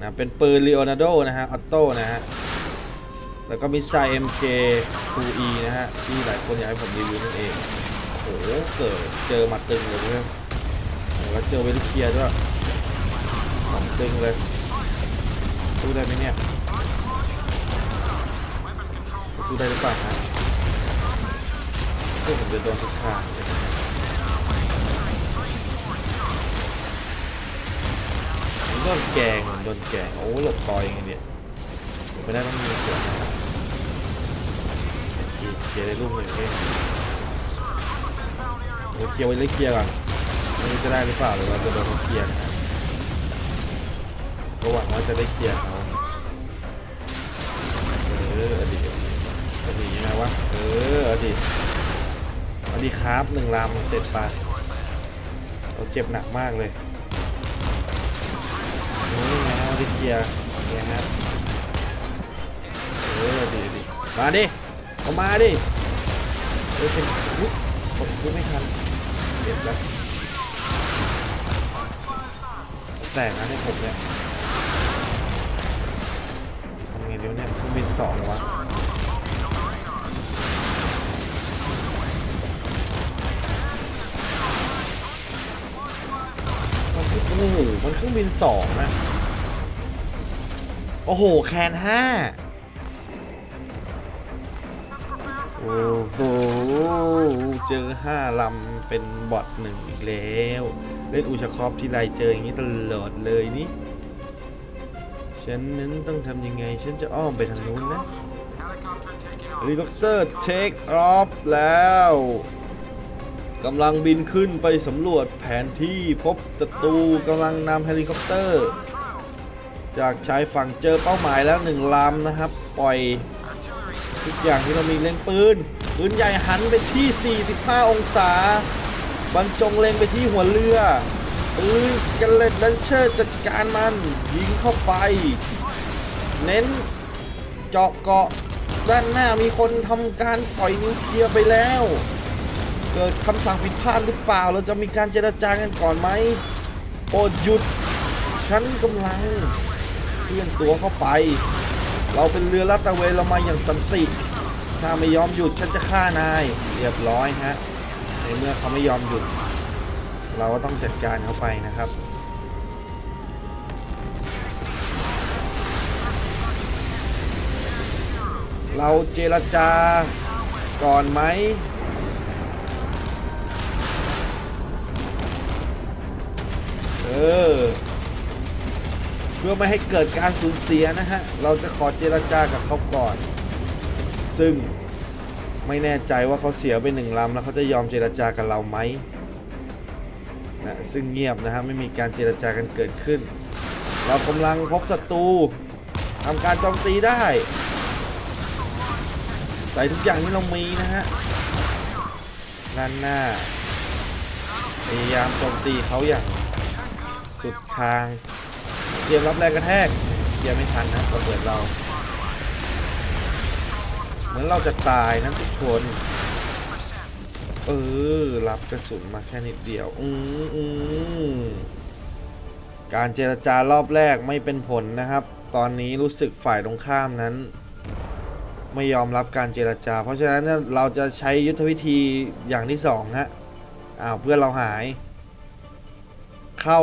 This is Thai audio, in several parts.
นะเป็นปืน Leonardo นะฮะออโต้นะฮะแล้วก็มิสไซล์ MK 2E นะฮะ ที่หลายคนอยากให้ผมรีวิวนั่นเองโอ้โหเกิดเจอมาตึงเลยเพื่อนแล้วเจอเวลิเคียด้วยของตึงเลยสู้ได้ไหมเนี่ยสู้ได้หรือเปล่าฮะเพื่อผมจะโดนทุกทางเลย โดนแกงโดนแกงโอ้หลบต่อยยังไงเนี่ยไม่ได้ต้องมีส่วนนะครับเคลียร์ได้ลูกหนึ่งเองโอเคลียร์ไว้เลยเคลียร์ก่อนไม่รู้จะได้หรือเปล่าหรือว่าจะโดนเขาเคลียร์นะก็หวังว่าจะได้เคลียร์เขาเอออดีตอดีตยังไงวะเอออดีตอดีตครับหนึ่งลำเสร็จปะเราเจ็บหนักมากเลย นี่ไงเอาดิเกียร์เนี่ยฮะเออดีดีมาดิเอามาดิเออเป็นอุ๊ยผมพูไม่ทันเด็ดแล้วแต่งนะในผมเนี่ยทำไงเดี๋ยวเนี่ยเครื่องบินสองวะ อโอ้โหมันเครื่องบินสองนะ โอ้โห แคนห้าโอ้โห เจอห้าลำเป็นบอทหนึ่งอีกแล้ว เล่นอูชคอฟที่ไรเจออย่างนี้ตลอดเลยนี่ ฉันนั้นต้องทำยังไง ฉันจะอ้อมไปทางนู้นนะเฮลิคอปเตอร์เทคออฟแล้ว กำลังบินขึ้นไปสำรวจแผนที่พบศัตรูกำลังนำเฮลิคอปเตอร์ จากชายฝั่งเจอเป้าหมายแล้วหนึ่งลำนะครับ ปล่อยทุกอย่างที่เรามีเล็งปืน ปืนใหญ่หันไปที่ 45 องศา บรรจงเล็งไปที่หัวเรือปืนกันเล็ดลันเชอร์จัดการมันยิงเข้าไป เน้นเจาะเกาะด้านหน้ามีคนทำการปล่อยนิวเคลียร์ไปแล้ว เกิดคำสั่งผิดพลาดหรือเปล่า เราจะมีการเจรจากันก่อนไหมโปรดหยุด ฉันกำลังเคลื่อนตัวเข้าไป เราเป็นเรือลาตะเวนเรามาอย่างสันติถ้าไม่ยอมหยุดฉันจะฆ่านาย เรียบร้อยฮะ ในเมื่อเขาไม่ยอมหยุด เราก็ต้องจัดการเขาไปนะครับเราเจรจาก่อนไหม ออเพื่อไม่ให้เกิดการสูญเสียนะฮะ เราจะขอเจรจากับเขาก่อน ซึ่งไม่แน่ใจว่าเขาเสียไปหนึ่งลำแล้วเขาจะยอมเจรจากับเราไหมนะซึ่งเงียบนะฮะไม่มีการเจรจากันเกิดขึ้น เรากำลังพบศัตรูทำการโจมตีได้ ใส่ทุกอย่างที่เรามีนะฮะด้านหน้าพยายามโจมตีเขาอย่าง สุดทางเตรียมรับแรงกระแทกเตรียมไม่ทันนะระเบิดเรา เหมือนเราจะตายนะทุกคนเออรับกระสุนมาแค่นิดเดียว อืมอืมการเจรจารอบแรกไม่เป็นผลนะครับ ตอนนี้รู้สึกฝ่ายตรงข้ามนั้น ไม่ยอมรับการเจรจา เพราะฉะนั้นเราจะใช้ยุทธวิธีอย่างที่สองฮะอ้าวเพื่อนเราหาย เข้า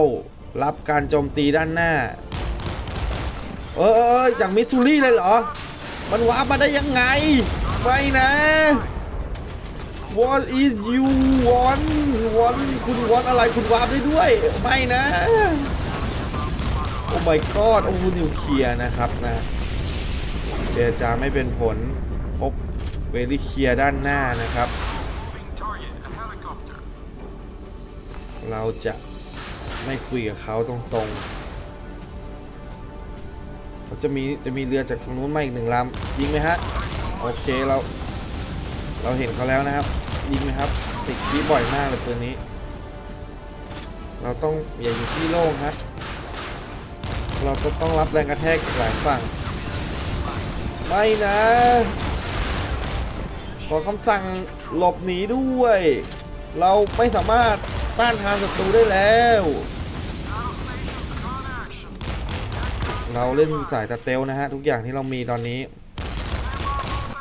รับการโจมตีด้านหน้า เออเออเออจากมิสซูรี่เลยเหรอ มันว้าร์ปมาได้ยังไง ไม่นะ What is you want want คุณ want อะไรคุณวาร์ปได้ด้วย ไม่นะ โอ้ my god โอ้นิวเคลียร์นะครับนะเจรจาไม่เป็นผลพบเวลิเคลียร์ด้านหน้านะครับ เราจะ ไม่คุยกับเขาตรงๆเขาจะมีจะมีเรือจากตรงนู้นมาอีกหนึ่งลำยิงไหมฮะโอเคเรา เราเห็นเขาแล้วนะครับ ยิงไหมครับ ติดที่บ่อยมากเลยปืนนี้ เราต้องอย่าอยู่ที่โล่งฮะเราก็ต้องรับแรงกระแทกจากหลายฝั่งไม่นะ ขอคำสั่งหลบหนีด้วย เราไม่สามารถต้านทานศัตรูได้แล้ว เราเล่นสายสเตลนะฮะ ทุกอย่างที่เรามีตอนนี้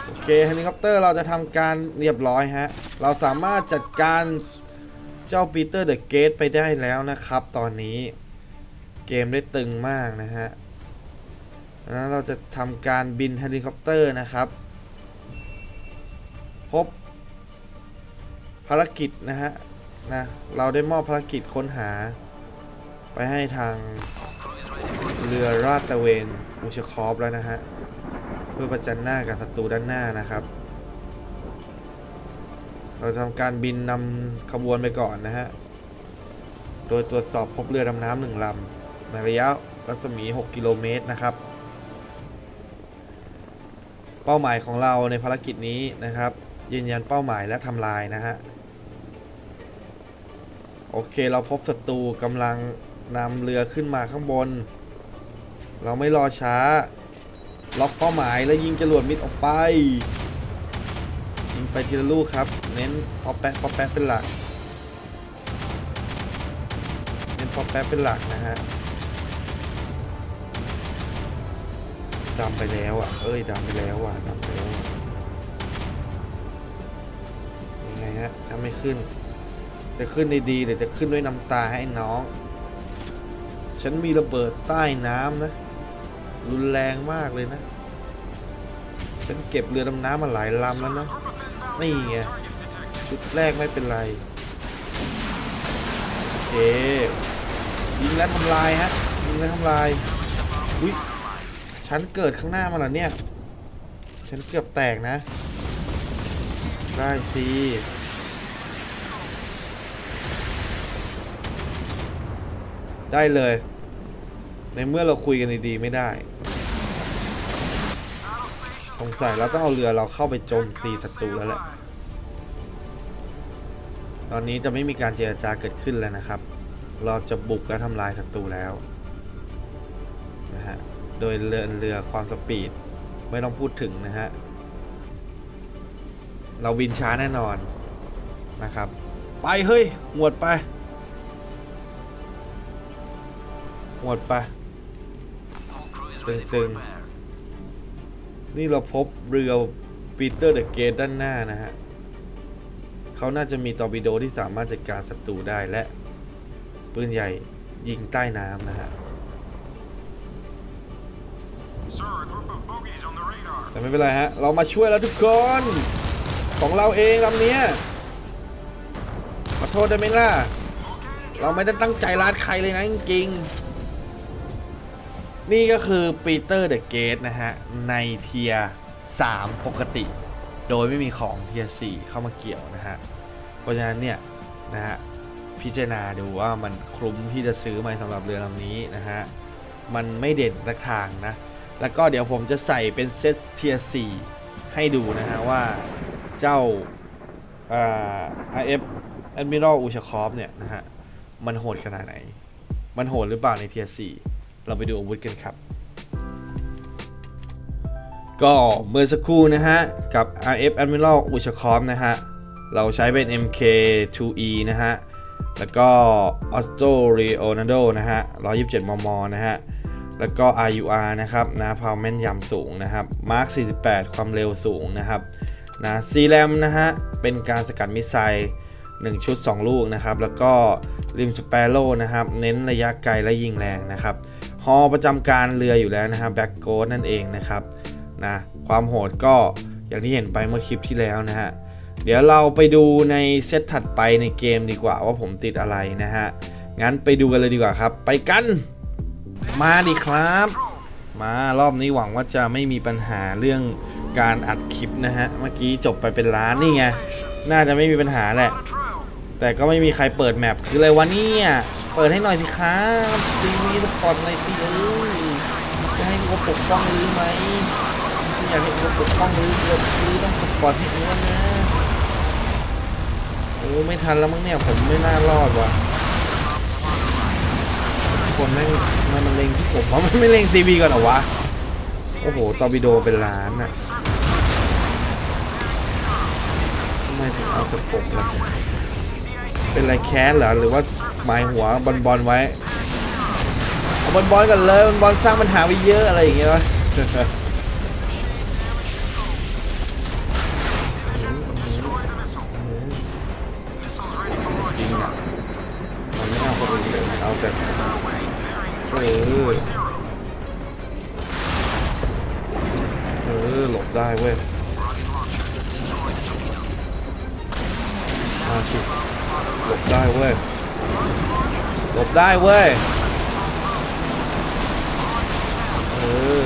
โอเคเฮลิคอปเตอร์เราจะทำการเรียบร้อยฮะ เราสามารถจัดการเจ้าปีเตอร์เดอะเกตไปได้แล้วนะครับ ตอนนี้เกมได้ตึงมากนะฮะแล้วเราจะทำการบินเฮลิคอปเตอร์นะครับ พบภารกิจนะฮะนะเราได้มอบภารกิจค้นหา ไปให้ทาง เรือราดตะเวนอุชคอฟแล้วนะฮะ เพื่อประจันหน้ากับศัตรูด้านหน้านะครับ เราทำการบินนำขบวนไปก่อนนะฮะ โดยตรวจสอบพบเรือดำน้ำหนึ่งลำในระยะรัศมี 6 กิโลเมตรนะครับ เป้าหมายของเราในภารกิจนี้นะครับ ยืนยันเป้าหมายและทำลายนะฮะ โอเคเราพบศัตรูกำลัง นำเรือขึ้นมาข้างบน เราไม่รอช้า ล็อกเป้าหมายแล้วยิงจรวดมิดออกไป ยิงไปทีละลูกครับ เน้นพอแปะพอแปะเป็นหลัก เน้นพอแปะเป็นหลักนะฮะดำไปแล้วอะ เอ้ยดำไปแล้วอะดำไปแล้วยังไงฮะถ้าไม่ขึ้น จะขึ้นได้ดีหรือจะขึ้นด้วยน้ำตาให้น้อง ฉันมีระเบิดใต้น้ำนะ รุนแรงมากเลยนะ ฉันเก็บเรือดำน้ำมาหลายลำแล้วนะ นี่ไง ชุดแรกไม่เป็นไร โอเค ยิงแล้วทำลายฮะ ยิงแล้วทำลาย อุ้ย ฉันเกิดข้างหน้ามาแล้วเนี่ย ฉันเกือบแตกนะ ได้สิได้เลย ในเมื่อเราคุยกันดีๆไม่ได้สงสัยเราต้องเอาเรือเราเข้าไปโจมตีศัตรูแล้วแหละ ตอนนี้จะไม่มีการเจรจาเกิดขึ้นแล้วนะครับ เราจะบุกและทำลายศัตรูแล้วนะฮะ โดยเรือเรือความสปีดไม่ต้องพูดถึงนะฮะ เราวินช้าแน่นอนนะครับ ไปเฮ้ยหวดไปหมดไป ตึงๆ นี่เราพบเรือปีเตอร์เดอะเกตด้านหน้านะฮะเขาน่าจะมีตอร์ปิโดที่สามารถจัดการศัตรูได้และ ปืนใหญ่ยิงใต้น้ำนะฮะ Sir, a group of bogies on the radar. แต่ไม่เป็นไรฮะ เรามาช่วยแล้วทุกคน ของเราเองลำเนี้ยขอโทษได้ไหมล่ะ เราไม่ได้ตั้งใจรัดใครเลยนะจริงๆ นี่ก็คือปีเตอร์เดอะเกตนะฮะ ในเทีย3ปกติ โดยไม่มีของเทีย4เข้ามาเกี่ยวนะฮะ เพราะฉะนั้นเนี่ยนะฮะพิจารณาดูว่ามันคุ้มที่จะซื้อไหมสำหรับเรือลำนี้นะฮะ มันไม่เด่นสักทางนะ แล้วก็เดี๋ยวผมจะใส่เป็นเซตเทีย4ให้ดูนะฮะว่าเจ้าอ่า IF Admiral u c h a k o v เนี่ยนะฮะ มันโหดขนาดไหน มันโหดหรือเปล่าในเทีย4 เราไปดูอาวุธกันครับ ก็เมื่อสักครู่นะฮะ กับ RF Admiral u c h a k o v นะฮะ เราใช้เป็น MK2E นะฮะ แล้วก็ Auto Leonardo นะฮะ 127 มม นะฮะ แล้วก็ RUR นะครับนะความแม่นยำสูงนะครับ Mark 48 ความเร็วสูงนะครับนะ CRAM นะฮะ เป็นการสกัดมิสไซล์1ชุด 2 ลูกนะครับ แล้วก็ริมสเปโร่นะครับ เน้นระยะไกลและยิงแรงนะครับ ฮอประจำการเรืออยู่แล้วนะครับแบ็กโกดนั่นเองนะครับนะความโหดก็อย่างที่เห็นไปเมื่อคลิปที่แล้วนะฮะเดี๋ยวเราไปดูในเซตถัดไปในเกมดีกว่าว่าผมติดอะไรนะฮะงั้นไปดูกันเลยดีกว่าครับ ไปกัน มาดิครับ มารอบนี้หวังว่าจะไม่มีปัญหาเรื่องการอัดคลิปนะฮะเมื่อกี้จบไปเป็นล้านนี่ไงน่าจะไม่มีปัญหาแหละ แต่ก็ไม่มีใครเปิดแมปคืออะไรวะเนี่ย เปิดให้หน่อยสิครับทีวีสปอร์ตในอยสิเอ้ยจะให้กูปกป้องหรือไหมไม่อยากให้กูปกป้องหรือเกิดซื้อต้องสปอร์ตให้อ้วนะโอ้ไม่ทันแล้วมั้งเนี่ยผมไม่น่ารอดว่ะคนแม่งมันมันเลงที่ผมว่าะมันไม่เลงซีบีก่อนเหรอวะโอ้โหตอร์ปิโดเป็นล้านอะทำไมถึงเอาสกปรกล่ะ เป็นไรแค้นเหรอหรือว่าหมายหัวบอลบอลไว้เอาบอลบอลกันเลยบอลบอลสร้างปัญหาไปเยอะอะไรอย่างเงี้ยวะจริงอะมันไม่เอาคนอื่นเลยเอาแต่เออเออหลบได้เว้ยมาสิ หลบได้เว้ยหลบได้เว้ยเออ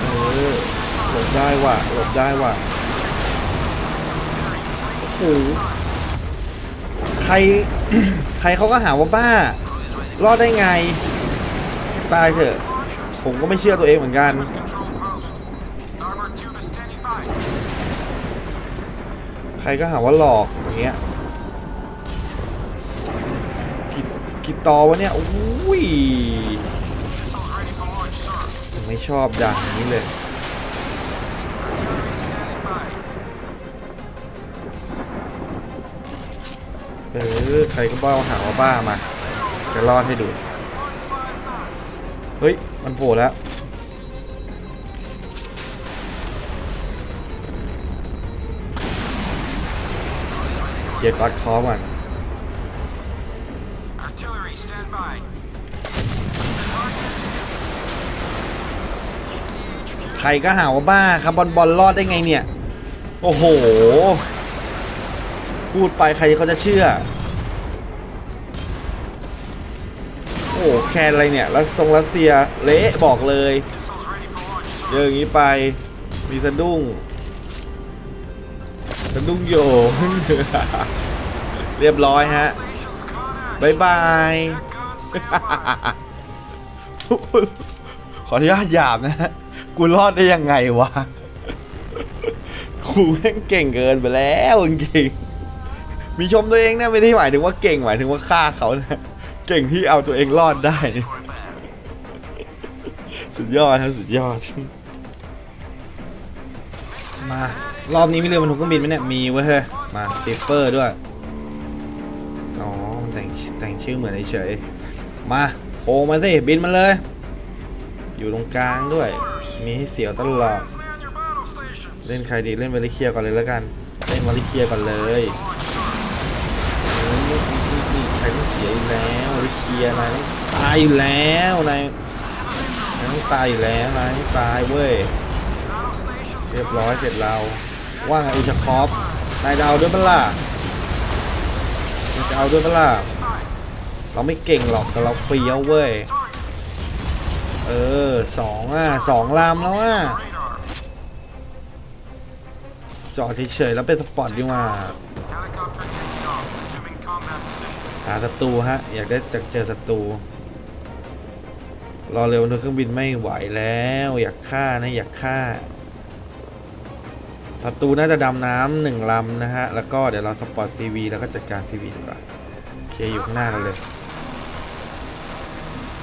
เออหลบได้ว่ะหลบได้ว่ะโอ้ใครใครเขาก็หาว่าบ้า รอดได้ไง ตายเถอะ ผมก็ไม่เชื่อตัวเองเหมือนกันใครก็หาว่าหลอกอย่างเงี้ย กี่กี่อวะเนี่ยอุ้ยไม่ชอบอย่างนี้เลยเออใครก็บ้าหาว่าบ้ามาจะรอดให้ดู เฮ้ย มันโผล่แล้วเกียร์กอดคอมัน ใครก็หาว่าบ้าครับบอลบอลรอดได้ไงเนี่ย โอ้โห พูดไปใครเขาจะเชื่อ โอ้แคนอะไรเนี่ยรัสงรัสเซียเละบอกเลยเจ sir. ออย่างนี้ไป มีสะดุ้งสะดุ้งโย เรียบร้อยฮะบายบาย ขออนุญาตหยาบนะฮะ กูรอดได้ยังไงวะ กูแม่งเก่งเกินไปแล้วจริงๆมีชมตัวเองนะไม่ได้หมายถึงว่าเก่งหมายถึงว่าฆ่าเขานะ เก่งที่เอาตัวเองรอดได้ สุดยอดครับสุดยอด มารอบนี้มีเรือบรรทุกเครื่องบินไหมเนี่ย มีเว้ยเฮ้ยมาติปเปอร์ด้วย อ๋อแต่งแต่งชื่อเหมือนเฉยมาโผล่มาสิบินมาเลย อยู่ตรงกลางด้วย มีให้เสียวตลอด เล่นใครดีเล่นวาลิเคียก่อนเลยแล้วกัน เล่นวาลิเคียก่อนเลยนี่ใครต้องเสียอยู่แล้ววาลิเคียนายต้องตายอยู่แล้วนายนายต้องตายอยู่แล้วนายตายเว้ย เรียบร้อยเสร็จเรา ว่าไงอุชคอฟนายจะเอาด้วยปล่ะนายจะเอาด้วยปล่ะเราไม่เก่งหรอกแต่เราเฟี้ยวเว้ย เออสองอะสองลำแล้วอะจอดเฉยๆแล้วเป็นสปอร์ตดีกว่าหาศัตรูฮะ อยากได้จะเจอศัตรูรอเร็วบนเครื่องบินไม่ไหวแล้ว อยากฆ่านะอยากฆ่าศัตรูน่าจะดำน้ำหนึ่งลำนะฮะ แล้วก็เดี๋ยวเราสปอร์ตซีวีแล้วก็จัดการซีวีดีกว่า โอเคอยู่ข้างหน้ากันเลย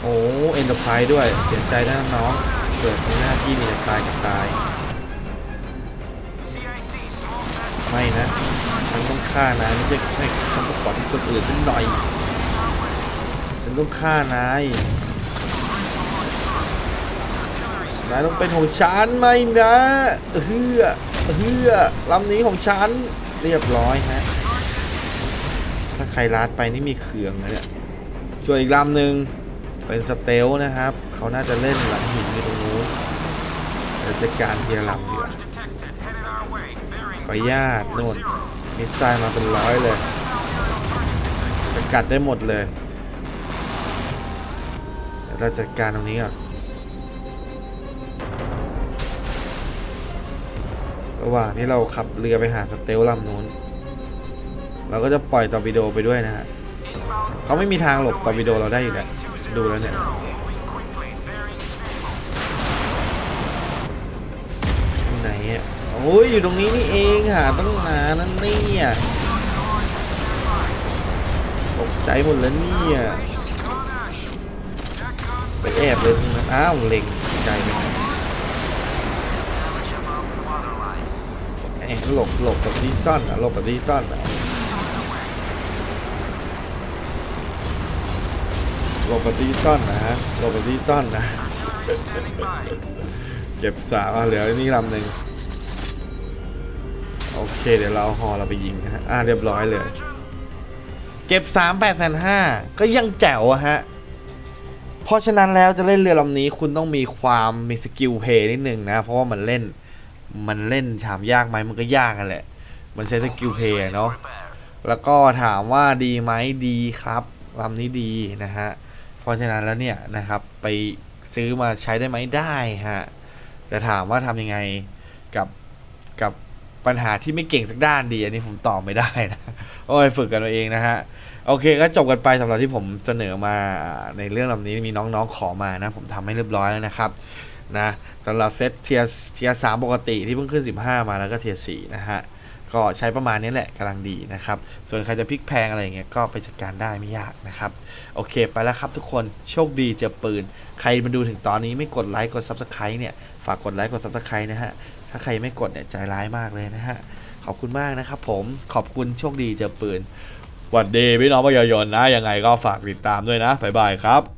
อ้เอ็นเตอร์ไพรส์ด้วยเสียใจนะน้องเกิดในหน้าที่มีแต่ตายกับตาย ไม่นะฉันต้องฆ่านายไม่ใช่ฉันต้องปล่อยให้คนอื่นนิดหน่อยฉันต้องฆ่านายนายต้องเป็นของฉันไหมนะเฮือเฮือลำนี้ของฉันเรียบร้อยฮะถ้าใครลาดไปนี่มีเขืองนะเนี่ยส่วนอีกลำหนึ่ง เป็นสเตลนะครับ เขาน่าจะเล่นหลังหินอยู่ตรงนู้นเดี๋ยวจัดการเทียร์ลำเดียว launch detected. Headed our way. Bearing ขอญาตโน่นมิสไซล์มาเป็นร้อยเลยสกัดได้หมดเลยเราจัดการตรงนี้ก่อนระหว่างที่เราขับเรือไปหาสเตลลำนู้น เราก็จะปล่อยตอร์ปิโดไปด้วยนะฮะเขาไม่มีทางหลบตอร์ปิโดเราได้อยู่แล้ว ดูแล้วเนี่ยไหนอะโอ้ยอยู่ตรงนี้นี่เองหาตั้งนานนั่นนี่ยตกใจหมดแล้วนี่ย Stations con action. Deck guns ไปแอบเลยนั้นอ้าวเล็งใจไปไอบหลบหลบกับดิจิตอลอะหลบกับดิจิตอลอะ โรเบอร์ติสันนะฮะโรเบอร์ติสันนะ เก็บสามเหลือนี่ลำหนึ่งโอเค เดี๋ยวเราเอาฮอเราไปยิงนะฮะอะเรียบร้อยเลย เก็บสามแปดแสนห้าก็ยังแจ๋วอะฮะ เพราะฉะนั้นแล้วจะเล่นเรือลำนี้คุณต้องมีความมีสกิลเพย์นิดนึงนะ เพราะว่ามันเล่นมันเล่นถามยากไหมมันก็ยากกันแหละ มันใช้สกิลเพย์เนาะแล้วก็ถามว่าดีไหมดีครับลำนี้ดีนะฮะ เพราะฉะนั้นแล้วเนี่ยนะครับไปซื้อมาใช้ได้ไหมได้ฮะแต่ถามว่าทำยังไงกับกับปัญหาที่ไม่เก่งสักด้านดี อันนี้ผมตอบไม่ได้นะโอ้ยฝึกกันเอาเองนะฮะโอเคก็จบกันไปสำหรับที่ผมเสนอมาในเรื่องลำนี้มีน้องๆขอมานะ ผมทำให้เรียบร้อยแล้วนะครับนะสำหรับเซตเทียเทียสามปกติที่เพิ่งขึ้น 15 มาแล้วก็เทียสี่นะฮะ ก็ใช้ประมาณนี้แหละกำลังดีนะครับ ส่วนใครจะพลิกแพงอะไรอย่างเงี้ยก็ไปจัดการได้ไม่ยากนะครับ โอเคไปแล้วครับทุกคนโชคดีเจอปืน ใครมาดูถึงตอนนี้ไม่กดไลค์กด Subscribe เนี่ยฝากกดไลค์กด Subscribe นะฮะ ถ้าใครไม่กดเนี่ยใจร้ายมากเลยนะฮะ ขอบคุณมากนะครับผมขอบคุณโชคดีเจอปืนหวัดดีพี่น้องประชาชนนะยังไงก็ฝากติดตามด้วยนะบ๊ายบายครับ